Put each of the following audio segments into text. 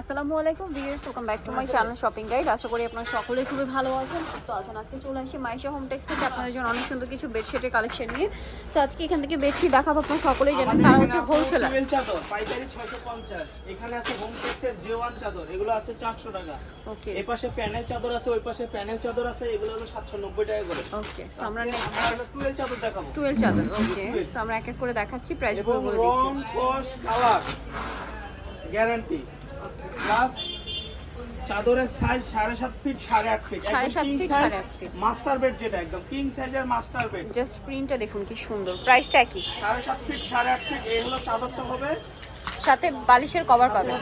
আসসালামু আলাইকুম viewers welcome back to my channel shopping guide আশা করি আপনারা সকলেই খুবই ভালো আছেন সুস্থ আছেন। আজকে চলে আসি মাইশা হোম টেক্স থেকে আপনাদের জন্য অনেক সুন্দর কিছু বেডশিটের কালেকশন নিয়ে। সো আজকে এখান থেকে বেডশিট দেখাবো আপনারা সকলেই জানেন তারা হচ্ছে হোলসেলার পাইকারি 650 এখানে আছে হোম টেক্সের জেওয়ান চাদর এগুলো আছে 400 টাকা। ওকে এই পাশে প্যানেল চাদর আছে ওই পাশে প্যানেল চাদর আছে এগুলো হলো 790 টাকা করে। ওকে সো আমরা টুয়েল চাদর দেখাবো। টুয়েলভ চাদর ওকে সো আমরা এক এক করে দেখাচ্ছি প্রাইসগুলো বলে দিচ্ছি। রং কস কালার গ্যারান্টি প্লাস চাদরের সাইজ সাড়ে সাত ফিট সাড়ে আট ফিট সাড়ে সাত ফিট সাড়ে আট ফিট মাস্টার বেড যেটা একদম কিং সাইজের মাস্টার বেড জাস্ট প্রিন্টটা দেখুন কি সুন্দর। প্রাইসটা কি সাড়ে সাত ফিট সাড়ে আট ফিট এই হলো চাদরটা হবে সাথে বালিশের কভার পাবেন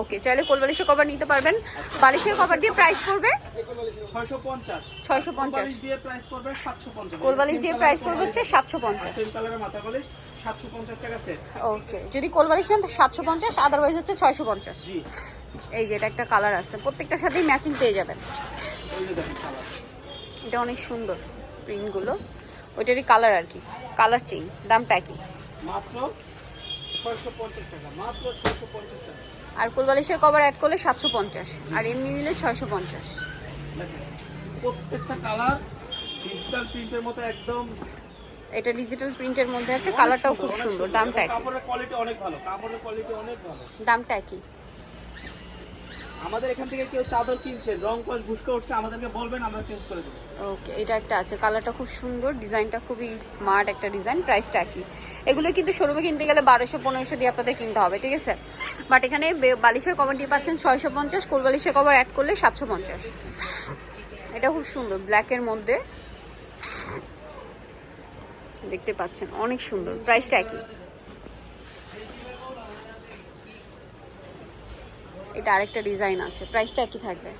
ওকে চাইলে কোল বালিশের কভার নিতে পারবেন। বালিশের কভার দিয়ে প্রাইস পড়বে? ছয়শো পঞ্চাশ। দিয়ে প্রাইস পড়বে 750 কোলবালিশ দিয়ে প্রাইস পড়বে হচ্ছে সাতশো পঞ্চাশ। সেম কালারের মাথা বালিশ 750 টাকা সেট ওকে যদি নেন সাতশো পঞ্চাশ আদারওয়াইজ হচ্ছে ছয়শো পঞ্চাশ। এই যে এটা একটা কালার আছে প্রত্যেকটার সাথেই ম্যাচিং পেয়ে যাবেন। এটা অনেক সুন্দর প্রিন্টগুলো ওইটারই কালার আর কি কালার চেঞ্জ দামটা কি মাত্র আর কোলবালিশের কভার অ্যাড করলে সাতশো পঞ্চাশ আর এমনি নিলে ছয়শো পঞ্চাশ। প্রত্যেকটা কালার ডিজিটাল প্রিন্টের মতো একদম এটা ডিজিটাল প্রিন্টের মধ্যে আছে কালারটাও খুব সুন্দর দামটা কি কাপড়ের কোয়ালিটি অনেক ভালো কাপড়ের কোয়ালিটি অনেক ভালো। দামটা কি আমাদের এখান থেকে কেউ চাদর কিনছে রং কস বুঝতে উঠছে আমাদেরকে বলবেন আমরা চেঞ্জ করে দেবো। ওকে এটা একটা আছে কালারটা খুব সুন্দর ডিজাইনটা খুবই স্মার্ট একটা ডিজাইন প্রাইসটা কি এগুলো কিন্তু শোরুমে কিনতে গেলে বারোশো, পনেরোশো দিয়ে আপনাদের কিনতে হবে, ঠিক আছে? বাট এখানে বালিশের কভার দিয়ে পাচ্ছেন ছয়শো পঞ্চাশ, কোল বালিশের কভার অ্যাড করলে সাতশো পঞ্চাশ। এটা খুব সুন্দর ব্ল্যাকের মধ্যে। দেখতে পাচ্ছেন, অনেক সুন্দর প্রাইসটা একই। এটা আরেকটা ডিজাইন আছে প্রাইসটা একই থাকবে।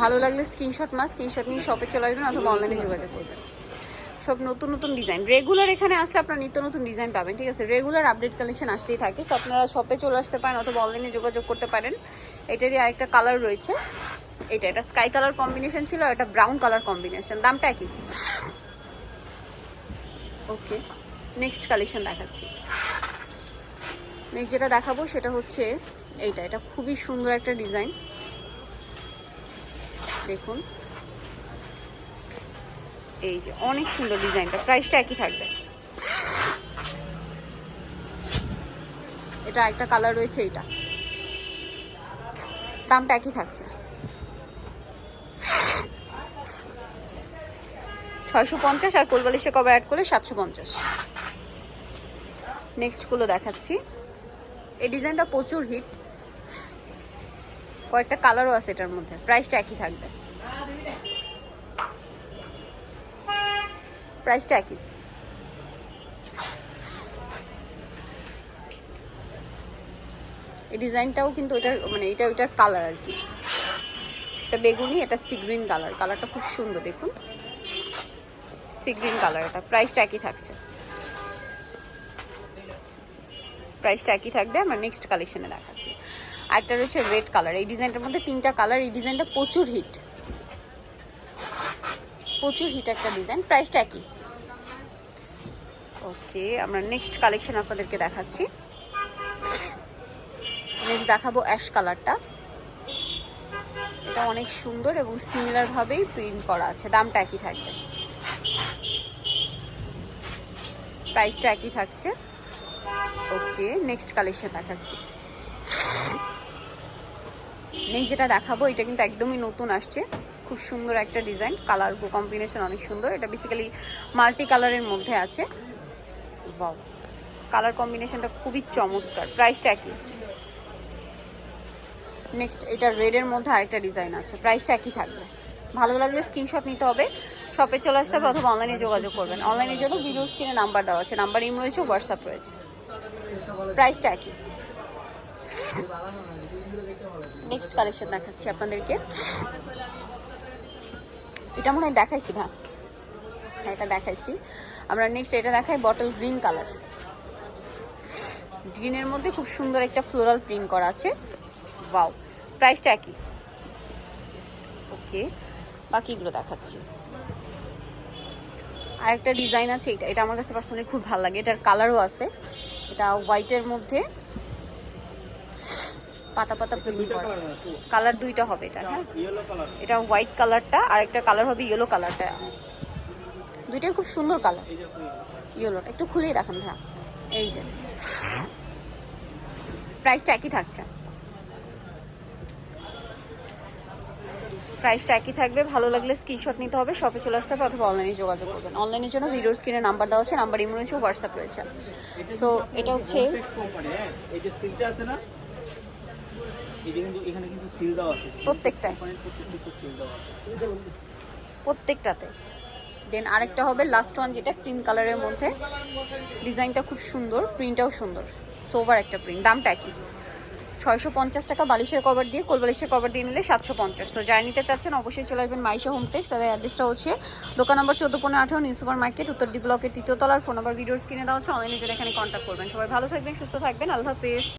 ভালো লাগলে স্ক্রিনশট মাস স্ক্রিনশট নিয়ে শপে চলে আসবেন অথবা অনলাইনে যোগাযোগ করবেন। সব নতুন নতুন ডিজাইন রেগুলার এখানে আসলে আপনারা নিত্য নতুন ডিজাইন পাবেন, ঠিক আছে? রেগুলার আপডেট কালেকশন আসতেই থাকে। সো আপনারা শপে চলে আসতে পারেন অথবা অনলাইনে যোগাযোগ করতে পারেন। এটারই আরেকটা কালার রয়েছে। এটা এটা স্কাই কালার কম্বিনেশন ছিল, এটা ব্রাউন কালার কম্বিনেশন দামটা কি ওকে নেক্সট কালেকশন দেখাচ্ছি। নেক্সট যেটা দেখাবো সেটা হচ্ছে এইটা। এটা খুবই সুন্দর একটা ডিজাইন দেখুন। এই যে, অনেক সুন্দর ডিজাইনটা, প্রাইসটা একই থাকবে। এটা একটা কালার রয়েছে এইটা। দামটা একই থাকছে। ছয়শো পঞ্চাশ আর কোলবালিশে কভার অ্যাড করলে সাতশো পঞ্চাশ। নেক্সটগুলো দেখাচ্ছি। এই ডিজাইনটা প্রচুর হিট। কয়েকটা কালারও আছে এটার মধ্যে, প্রাইসটা একই থাকবে। প্রাইসটা একই। এই ডিজাইনটাও কিন্তু ওটার মানে এটা ওইটার কালার আর কি। এটা বেগুনি, এটা সি গ্রিন কালার কালারটা খুব সুন্দর, দেখুন। সি গ্রিন কালার এটা। প্রাইসটা একই থাকছে। প্রাইসটা একই থাকবে, আমরা নেক্সট কালেকশনে দেখাচ্ছি। আরেকটা রয়েছে রেড কালার এই ডিজাইনটার মধ্যে তিনটা কালার এই ডিজাইনটা প্রচুর হিট প্রচুর হিট একটা ডিজাইন প্রাইসটা একই। ওকে আমরা নেক্সট কালেকশন আপনাদেরকে দেখাচ্ছি। নেক্সট দেখাবো অ্যাশ কালারটা এটা অনেক সুন্দর এবং সিমিলার ভাবেই প্রিন্ট করা আছে। দামটা একই থাকবে। প্রাইসটা একই থাকছে। ওকে নেক্সট কালেকশন দেখাচ্ছি। নেক্সট যেটা দেখাবো এটা কিন্তু একদমই নতুন আসছে। খুব সুন্দর একটা ডিজাইন। কালার কম্বিনেশন অনেক সুন্দর। এটা বেসিক্যালি মাল্টি কালারের মধ্যে আছে। বাও কালার কম্বিনেশনটা খুবই চমৎকার। প্রাইসটা একই। নেক্সট এটা রেডের মধ্যে আরেকটা ডিজাইন আছে। প্রাইসটা একই থাকবে। ভালো লাগলে স্ক্রিনশট নিতে হবে। শপে চলে আসতে হবে অথবা অনলাইনে যোগাযোগ করবেন। অনলাইনের জন্য ভিডিও স্ক্রিনে নাম্বার দেওয়া আছে। নাম্বার ইম রয়েছে হোয়াটসঅ্যাপ রয়েছে। প্রাইসটা একই। নেক্সট কালেকশন দেখাচ্ছি আপনাদেরকে। এটা মনে হয় দেখাইছি ভা হ্যাঁ এটা দেখাইছি। আমরা নেক্সট এটা দেখাই বটল গ্রিন কালার গ্রিনের মধ্যে খুব সুন্দর একটা ফ্লোরাল প্রিন্ট করা আছে। ওয়াও প্রাইসটা একই। ওকে বাকিগুলো দেখাচ্ছি। আরেকটা ডিজাইন আছে এটা। এটা আমার কাছে পার্সোনালি খুব ভালো লাগে। এটার কালারও আছে। এটা হোয়াইটের মধ্যে। পাতা পাতা প্রিন্ট করা। কালার দুইটা হবে এটা হ্যাঁ? এটা হোয়াইট কালারটা আর একটা কালার হবে ইয়েলো কালারটা দুইটাই খুব সুন্দর কালার ইয়েলোটা একটু খুলেই দেখান ভাইয়া। এই যে। প্রাইসটা একই থাকছে। প্রাইসটা একই থাকবে। ভালো লাগলে স্ক্রিনশট নিতে হবে। শপে চলে আসতে হবে অথবা অনলাইনে যোগাযোগ করবেন। অনলাইনের জন্য ভিডিও স্ক্রিনে নাম্বার দেওয়া আছে নাম্বার ইমো রয়েছে হোয়াটসঅ্যাপ রয়েছে। সো এটা হচ্ছে কোম্পানি এই যে সিলটা আছে না এই যে কিন্তু এখানে কিন্তু সিল দেওয়া আছে। প্রত্যেকটা প্রত্যেকটা সিল দেওয়া আছে। প্রত্যেকটাতে। দেন আরেকটা হবে লাস্ট ওয়ান যেটা ক্রিম কালারের মধ্যে। ডিজাইনটা খুব সুন্দর প্রিন্টটাও সুন্দর। সোভার একটা প্রিন্ট দামটা একই। ছয়শো পঞ্চাশ টাকা বালিশের কভার দিয়ে কোল বালিশের কভার দিয়ে নিলে সাতশো পঞ্চাশ। তো নিতে চাচ্ছেন অবশ্যই চলে আসবেন মাইশা হোম টেক্স তাদের অ্যাড্রেসটা হচ্ছে দোকান নম্বর চোদ্দ পনেরো আঠারো নিউ সুপার মার্কেট উত্তর ডি ব্লকের তৃতীয় তলার। ফোন নাম্বার ভিডিওস কিনে দেওয়া হচ্ছে অনলাইনে জন্য এখানে কন্ট্যাক্ট করবেন। সবাই ভালো থাকবেন সুস্থ থাকবেন। আল্লাহ হাফেজ।